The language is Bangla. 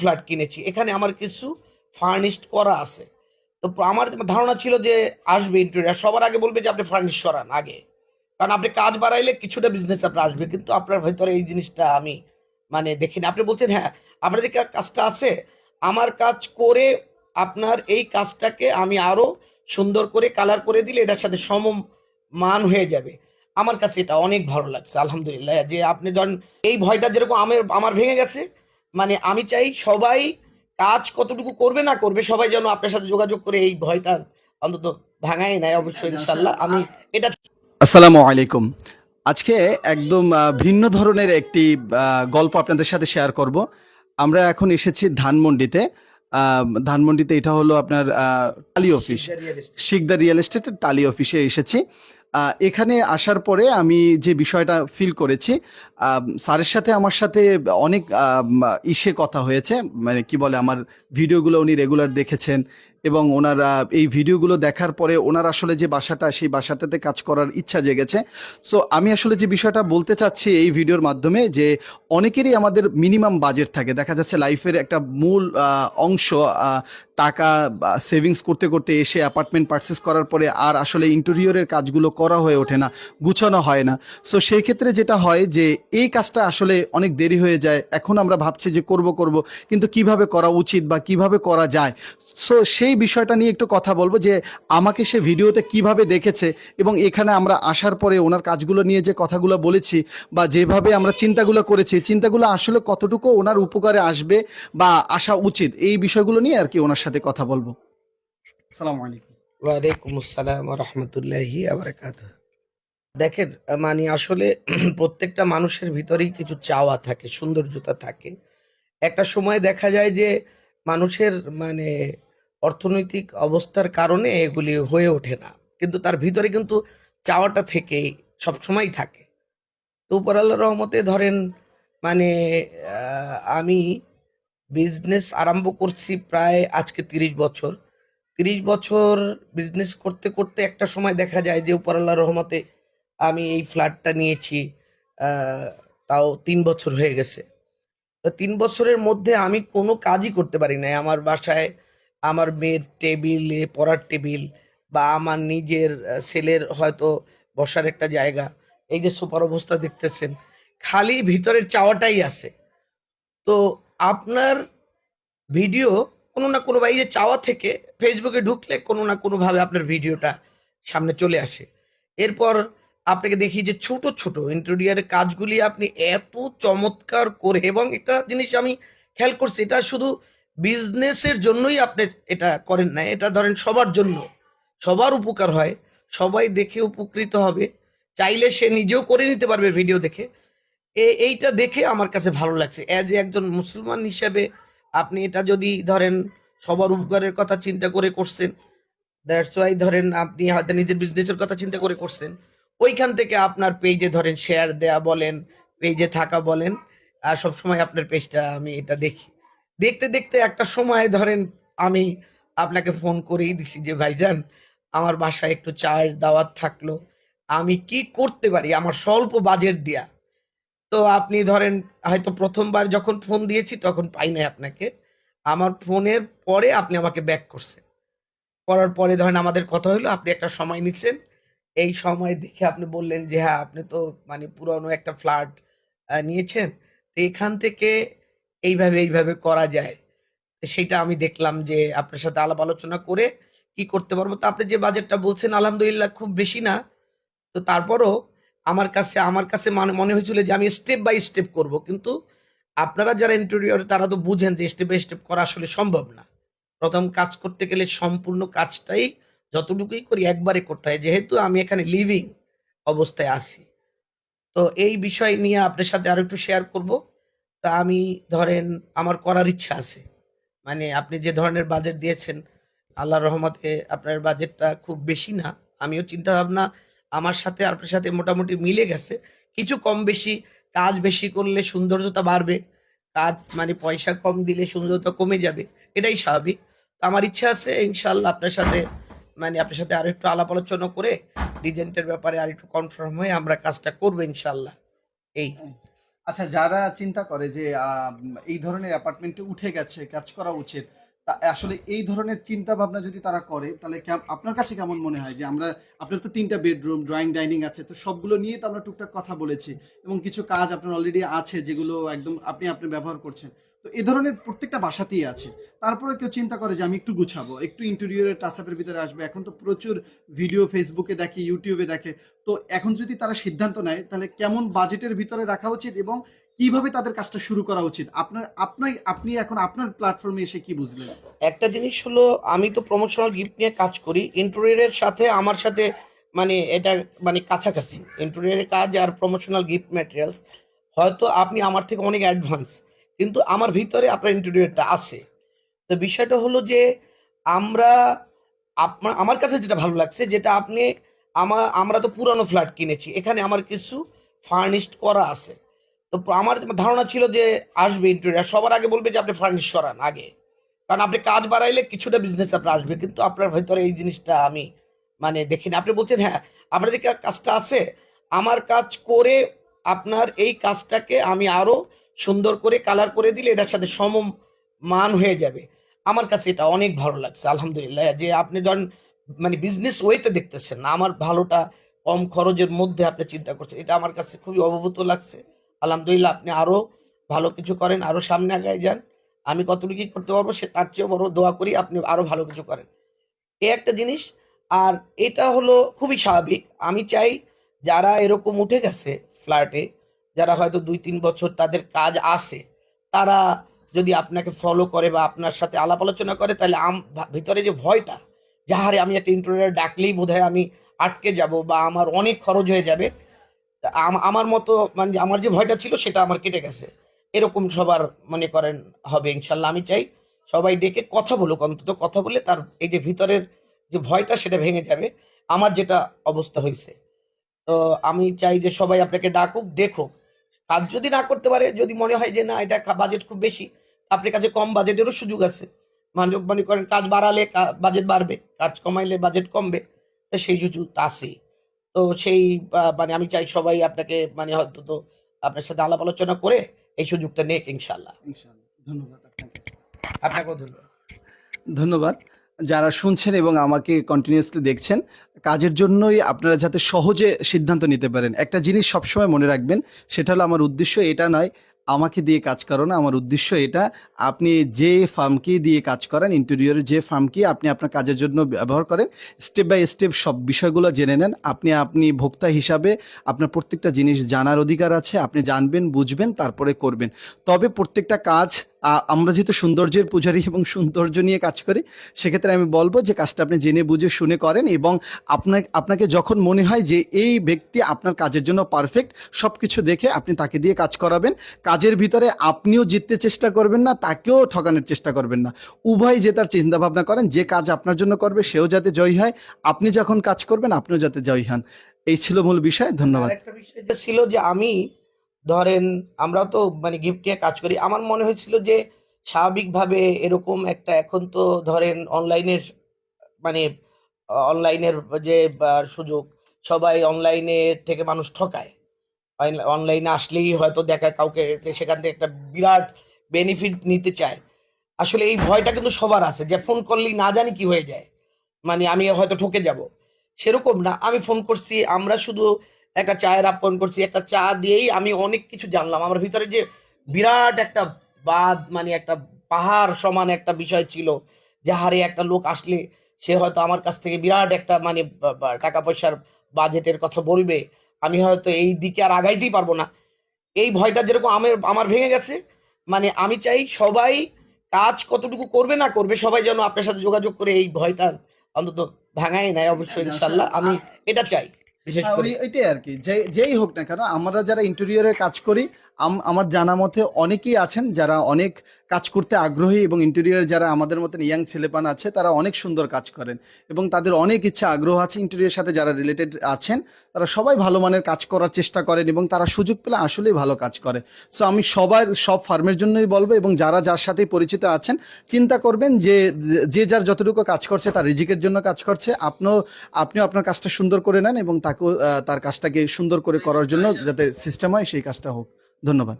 ফ্ল্যাট কিনেছি। এখানে আমার কিছু ফার্নিশড করা আছে। তো আমার ধারণা ছিল যে আসবে ইন্টেরিয়ার সবার আগে বলবে যে আপনি ফার্নিশ করান আগে। কারণ আপনি কাজ বাড়াইলে কিছুটা বিজনেস আপনার আসবে। কিন্তু আপনার ভেতরে এই জিনিসটা আমি মানে দেখিনি। আপনি বলছেন হ্যাঁ আপনার যে কাজটা আছে, আমার কাজ করে আপনার এই কাজটাকে আমি আরও সুন্দর করে কালার করে দিলে এটার সাথে সম মান হয়ে যাবে। আমার কাছে এটা অনেক ভালো লাগছে, আলহামদুলিল্লাহ। যে আপনি ধরেন, এই ভয়টা যেরকম আমার আমার ভেঙে গেছে মানে আমি চাই সবাই কাজ কতটুকু করবে না করবে সবাই যেন আপনার সাথে যোগাযোগ করে এই ভয়টা অন্তত ভাঙাই নেয় অবশ্যই ইনশাল্লাহ আমি এটা আসসালামু আলাইকুম। আজকে একদম ভিন্ন ধরনের একটি গল্প আপনাদের সাথে শেয়ার করব। আমরা এখন এসেছি ধানমন্ডিতে। ধানমন্ডিতে এটা হলো আপনার টালি অফিস শিকদার রিয়েল এস্টেটের টালি অফিসে এসেছি। এখানে আসার পরে আমি যে বিষয়টা ফিল করেছি স্যারের সাথে আমার সাথে অনেক ইসে কথা হয়েছে। মানে কি বলে, আমার ভিডিওগুলো উনি রেগুলার দেখেছেন। এবং ওনার এই ভিডিওগুলো দেখার পরে ওনার আসলে যে বাসাটা, সেই বাসাটাতে কাজ করার ইচ্ছা জেগেছে। সো আমি আসলে যে বিষয়টা বলতে চাচ্ছি এই ভিডিওর মাধ্যমে যে অনেকেরই আমাদের মিনিমাম বাজেট থাকে। দেখা যাচ্ছে লাইফের একটা মূল অংশ টাকা সেভিংস করতে করতে এসে অ্যাপার্টমেন্ট পারচেস করার পরে আর আসলে ইন্টেরিয়রের কাজগুলো করা হয়ে ওঠে না, গুছানো হয় না। সো সেই ক্ষেত্রে যেটা হয় যে এই কাজটা আসলে অনেক দেরি হয়ে যায়। এখন আমরা ভাবছি যে করব করব, কিন্তু কীভাবে করা উচিত বা কীভাবে করা যায়? সো সেই বিষয়টা নিয়ে একটু কথা বলব যে আমাকে সে ভিডিওতে কীভাবে দেখেছে এবং এখানে আমরা আসার পরে ওনার কাজগুলো নিয়ে যে কথাগুলো বলেছি বা যেভাবে আমরা চিন্তাগুলো করেছি, চিন্তাগুলো আসলে কতটুকু ওনার উপকারে আসবে বা আসা উচিত, এই বিষয়গুলো নিয়ে আর কি ওনার সাথে কথা বলব। সালাম আলাইকুম। ওয়ালাইকুম আসসালাম রহমতুল্লাহি দেখেন মানে আসলে প্রত্যেকটা মানুষের ভিতরেই কিছু চাওয়া থাকে, সৌন্দর্যতা থাকে। একটা সময় দেখা যায় যে মানুষের মানে অর্থনৈতিক অবস্থার কারণে এগুলি হয়ে ওঠে না। কিন্তু তার ভিতরে কিন্তু চাওয়াটা থেকেই সবসময় থাকে। তো উপর আল্লাহ রহমতে ধরেন মানে আমি বিজনেস আরম্ভ করছি প্রায় আজকে তিরিশ বছর। তিরিশ বছর বিজনেস করতে করতে একটা সময় দেখা যায় যে উপর আল্লাহ রহমতে আমি এই ফ্ল্যাটটা নিয়েছি তাও তিন বছর হয়ে গেছে। তো তিন বছরের মধ্যে আমি কোনো কাজই করতে পারি নাই। আমার বাসায় আমার মেয়ের টেবিলে পড়ার টেবিল বা আমার নিজের ছেলের হয়তো বসার একটা জায়গা, এই যে সুপার অবস্থা দেখতেছেন, খালি ভিতরের চাওয়াটাই আছে। তো আপনার ভিডিও কোনো না কোনো বা এই যে চাওয়া থেকে ফেসবুকে ঢুকলে কোনো না কোনোভাবে আপনার ভিডিওটা সামনে চলে আসে। এরপর আপনাকে দেখি যে ছোট ছোট ইন্টেরিয়ারের কাজগুলি আপনি এত চমৎকার করে, এবং একটা জিনিস আমি খেয়াল করছি, এটা শুধু বিজনেসের জন্যই আপনি এটা করেন না এটা ধরেন সবার জন্য। সবার উপকার হয়। সবাই দেখে উপকৃত হবে। চাইলে সে নিজেও করে নিতে পারবে ভিডিও দেখে। এইটা দেখে আমার কাছে ভালো লাগছে। অ্যাজ একজন মুসলমান হিসেবে আপনি এটা যদি ধরেন সবার উপকারের কথা চিন্তা করে করছেন দ্যাটস ওয়াই ধরেন আপনি হয়তো নিজের বিজনেসের কথা চিন্তা করে করছেন, ওইখান থেকে আপনার পেজে ধরেন শেয়ার দেয়া বলেন পেজে থাকা বলেন, আর সবসময় আপনার পেজটা আমি এটা দেখি। দেখতে দেখতে একটা সময় ধরেন আমি আপনাকে ফোন করেই দিছি যে, ভাইজান, আমার বাসায় একটু চায়ের দাওয়াত থাকল। আমি কি করতে পারি? আমার স্বল্প বাজেট দিয়া। তো আপনি ধরেন, হয়তো প্রথমবার যখন ফোন দিয়েছি, তখন পাই নাই আপনাকে। আমার ফোনের পরে আপনি আমাকে ব্যাক করছেন। করার পরে ধরেন আমাদের কথা হলো, আপনি একটা সময় নিচ্ছেন। এই সময় দেখে আপনি বললেন যে হ্যাঁ আপনি তো মানে পুরনো একটা ফ্ল্যাট নিয়েছেন। তো এখান থেকে এইভাবে এইভাবে করা যায়। তো সেইটা আমি দেখলাম যে আপনার সাথে আলাপ আলোচনা করে কি করতে পারব। তো আপনি যে বাজেটটা বলছেন, আলহামদুলিল্লাহ খুব বেশি না। তো তারপরও আমার কাছে আমার কাছে মানে মনে হয়েছিল যে আমি স্টেপ বাই স্টেপ করব। কিন্তু আপনারা যারা ইন্টেরিয়র তারা তো বুঝেন যে স্টেপ বাই স্টেপ করা আসলে সম্ভব না। প্রথম কাজ করতে গেলে সম্পূর্ণ কাজটাই যতটুকুই করি একবারে করতে হয়। যেহেতু আমি এখানে লিভিং অবস্থায় আছি। তো এই বিষয় নিয়ে আপনার সাথে আরও একটু শেয়ার করব। তা আমি ধরেন আমার করার ইচ্ছা আছে। মানে আপনি যে ধরনের বাজেট দিয়েছেন আল্লাহ রহমতে আপনার বাজেটটা খুব বেশি না। আমিও চিন্তা ভাবনা আমার সাথে আপনার সাথে মোটামুটি মিলে গেছে। কিছু কম বেশি, কাজ বেশি করলে সৌন্দর্যতা বাড়বে। কাজ মানে পয়সা কম দিলে সৌন্দর্যতা কমে যাবে, এটাই স্বাভাবিক। তো আমার ইচ্ছা আছে ইনশাল্লাহ আপনার সাথে মানে আপনার সাথে আরও একটু আলাপ আলোচনা করে ডিজাইনটার ব্যাপারে আর একটু কনফার্ম হয়ে আমরা কাজটা করব ইনশাল্লাহ এই। আচ্ছা যারা চিন্তা করে যে এই ধরনের অ্যাপার্টমেন্টে উঠে গেছে, কাজ করা উচিত, তা আসলে এই ধরনের চিন্তা ভাবনা যদি তারা করে, তাহলে আপনার কাছে কেমন মনে হয় যে, আমরা, আপনার তো তিনটা বেডরুম ড্রয়িং ডাইনিং আছে, তো সবগুলো নিয়ে তো আমরা টুকটাক কথা বলেছি এবং কিছু কাজ আপনার অলরেডি আছে যেগুলো একদম আপনি আপনি ব্যবহার করছেন। তো এ ধরনের প্রত্যেকটা বাসাতেই আছে। তারপরে কেউ চিন্তা করে যে আমি একটু গুছাবো, একটু ইন্টেরিয়রের টাচআপের ভিতরে আসবে। এখন তো প্রচুর ভিডিও ফেসবুকে দেখে ইউটিউবে দেখে। তো এখন যদি তারা সিদ্ধান্ত নেয়, তাহলে কেমন বাজেটের ভিতরে রাখা উচিত এবং কীভাবে তাদের কাজটা শুরু করা উচিত? আপনার আপনার আপনি এখন আপনার প্ল্যাটফর্মে এসে কি বুঝলেন? একটা জিনিস হলো, আমি তো প্রমোশনাল গিফট নিয়ে কাজ করি। ইন্টেরিয়রের সাথে, আমার সাথে মানে এটা মানে কাছাকাছি। ইন্টেরিয়রের কাজ আর প্রমোশনাল গিফট ম্যাটেরিয়ালস হয়তো আপনি আমার থেকে অনেক অ্যাডভান্স কিন্তু আমার ভিতরে আপনার ইন্টেরিয়রটা আছে। তো বিষয়টা হলো যে আমরা আপনার আমার কাছে যেটা ভালো লাগছে, যেটা আপনি আমার আমরা তো পুরানো ফ্ল্যাট কিনেছি, এখানে আমার কিছু ফার্নিশড করা আছে। তো আমার ধারণা ছিল যে আসবে ইন্টেরিয়র সবার আগে বলবে যে আপনি ফার্নিশ করান আগে। কারণ আপনি কাজ বাড়াইলে কিছুটা বিজনেস আপনার আসবে, কিন্তু আপনার ভিতরে এই জিনিসটা আমি মানে দেখিনি। আপনি বলছেন হ্যাঁ আপনার যে কাজটা আছে, আমার কাজ করে আপনার এই কাজটাকে আমি আরও সুন্দর করে কালার করে দিলে এটার সাথে সম মান হয়ে যাবে। আমার কাছে এটা অনেক ভালো লাগছে, আলহামদুলিল্লাহ। যে আপনি ধরেন মানে বিজনেস ওয়েতে দেখতেছেন না আমার ভালোটা কম খরচের মধ্যে আপনি চিন্তা করছেন, এটা আমার কাছে খুবই অবভূত লাগছে। আলহামদুলিল্লাহ, আপনি আরও ভালো কিছু করেন, আরও সামনে আগায় যান। আমি কতটুকু করতে পারব সে তার চেয়েও বড় দোয়া করি, আপনি আরও ভালো কিছু করেন। এই একটা জিনিস, আর এটা হলো খুবই স্বাভাবিক। আমি চাই যারা এরকম উঠে গেছে ফ্ল্যাটে যারা হয়তো দুই, তিন বছর তাদের কাজ আসে তারা যদি আপনাকে ফলো করে বা আপনার সাথে আলাপ আলোচনা করে, তাহলে আম ভিতরে যে ভয়টা যাহারে আমি একটা ইন্টারভিউ ডাকলেই বোধহয় আমি আটকে যাব বা আমার অনেক খরচ হয়ে যাবে আমার মতো মানে আমার যে ভয়টা ছিল সেটা আমার কেটে গেছে। এরকম সবার মনে করেন হবে, ইনশাল্লাহ আমি চাই সবাই ডেকে কথা বলুক, অন্তত কথা বলে তার এই যে ভিতরের যে ভয়টা সেটা ভেঙে যাবে। আমার যেটা অবস্থা হয়েছে। তো আমি চাই যে সবাই আপনাকে ডাকুক, দেখুক কাজ যদি না করতে পারে যদি মনে হয় যে না এটা বাজেট খুব বেশি আপনার কাছে কম বাজেটেরও সুযোগ আছে। মানে মনে করেন কাজ বাড়ালে বাজেট বাড়বে কাজ কমাইলে বাজেট কমবে তো সেই সুযোগ তো আছেই। তো সেই মানে আমি চাই সবাই আপনাকে মানে হয়তো তো আপনার সাথে আলাপ আলোচনা করে এই সুযোগটা নেক ইনশাল্লাহ ধন্যবাদ আপনাকে। আপনাকেও ধন্যবাদ। ধন্যবাদ। যারা শুনছেন এবং আমাকে কন্টিনিউয়াসলি দেখছেন, কাজের জন্যই আপনারা যাতে সহজে সিদ্ধান্ত নিতে পারেন। একটা জিনিস সবসময় মনে রাখবেন, সেটা হলো আমার উদ্দেশ্য এটা নয়, আমাকে দিয়ে কাজ করো না আমার উদ্দেশ্য এটা, আপনি যে ফার্মকে দিয়ে কাজ করেন ইন্টেরিয়রের যে ফার্মকে আপনি আপনার কাজের জন্য ব্যবহার করেন স্টেপ বাই স্টেপ সব বিষয়গুলো জেনে নেন। আপনি আপনি ভোক্তা হিসাবে আপনার প্রত্যেকটা জিনিস জানার অধিকার আছে, আপনি জানবেন, বুঝবেন, তারপরে করবেন। তবে প্রত্যেকটা কাজ আমরা যেহেতু সৌন্দর্যের পূজারী এবং সৌন্দর্য নিয়ে কাজ করি, সেক্ষেত্রে আমি বলব যে কাজটা আপনি জেনে বুঝে শুনে করেন এবং আপনাকে আপনাকে যখন মনে হয় যে এই ব্যক্তি আপনার কাজের জন্য পারফেক্ট সব কিছু দেখে আপনি তাকে দিয়ে কাজ করাবেন। কাজের ভিতরে আপনিও জিততে চেষ্টা করবেন না, তাকেও ঠকানোর চেষ্টা করবেন না। উভয় জেতার চিন্তা ভাবনা করেন, যে কাজ আপনার জন্য করবে, সেও যাতে জয়ী হয়। আপনি যখন কাজ করবেন, আপনিও যাতে জয়ী হন। এই ছিল মূল বিষয়, ধন্যবাদ। আরেকটা বিষয় যে ছিল যে আমি ধরেন আমরাও তো মানে গিফট নিয়ে কাজ করি, আমার মনে হয়েছিল যে স্বাভাবিকভাবে এরকম একটা এখন তো ধরেন অনলাইনের মানে অনলাইনের যে সুযোগ, সবাই অনলাইনে থেকে মানুষ ঠকায়। অনলাইনে আসলেই হয়তো দেখা কাউকে সেখান থেকে একটা বিরাট বেনিফিট নিতে চায়। আসলে এই ভয়টা কিন্তু সবার আছে যে ফোন করলেই না জানি কি হয়ে যায়। মানে আমি হয়তো ঠকে যাব। সেরকম না, আমি ফোন করছি, আমরা শুধু একটা চায়ের আপ্যায়ন করছি একটা চা দিয়েই আমি অনেক কিছু জানলাম। আমার ভিতরে যে বিরাট একটা বাদ মানে একটা পাহাড় সমান একটা বিষয় ছিল যে হারে একটা লোক আসলে সে হয়তো আমার কাছ থেকে বিরাট একটা মানে টাকা পয়সার বাজেটের কথা বলবে আমি হয়তো এই দিকে আর আগাইতেই পারব না। এই ভয়টা যেরকম আমার আমার ভেঙে গেছে মানে আমি চাই সবাই কাজ কতটুকু করবে না করবে সবাই যেন আপনার সাথে যোগাযোগ করে এই ভয়টা অন্তত ভাঙাই নেয় অবশ্যই ইনশাল্লাহ। আমি এটা চাই। বিশেষ করে ওইটাই আর কি যেই হোক না কেন আমরা যারা ইন্টেরিয়রের কাজ করি আম- আমার জানা মতে অনেকেই আছেন যারা অনেক কাজ করতে আগ্রহী এবং ইন্টেরিয়ার যারা আমাদের মতন ইয়াং ছেলেপান আছে, তারা অনেক সুন্দর কাজ করেন এবং তাদের অনেক ইচ্ছা, আগ্রহ আছে ইন্টেরিয়ার সাথে যারা রিলেটেড আছেন, তারা সবাই ভালো মানের কাজ করার চেষ্টা করেন এবং তারা সুযোগ পেলে আসলেই ভালো কাজ করে। সো আমি সবার, সব ফার্মের জন্যই বলব এবং যারা যার সাথে পরিচিত আছেন, চিন্তা করবেন যে যে যার যতটুকু কাজ করছে, তার রিজিকের জন্য কাজ করছে, আপনিও আপনিও আপনার কাজটা সুন্দর করে নেন এবং তাকেও তার কাজটাকে সুন্দর করে করার জন্য যাতে সিস্টেম হয়, সেই কাজটা হোক। ধন্যবাদ।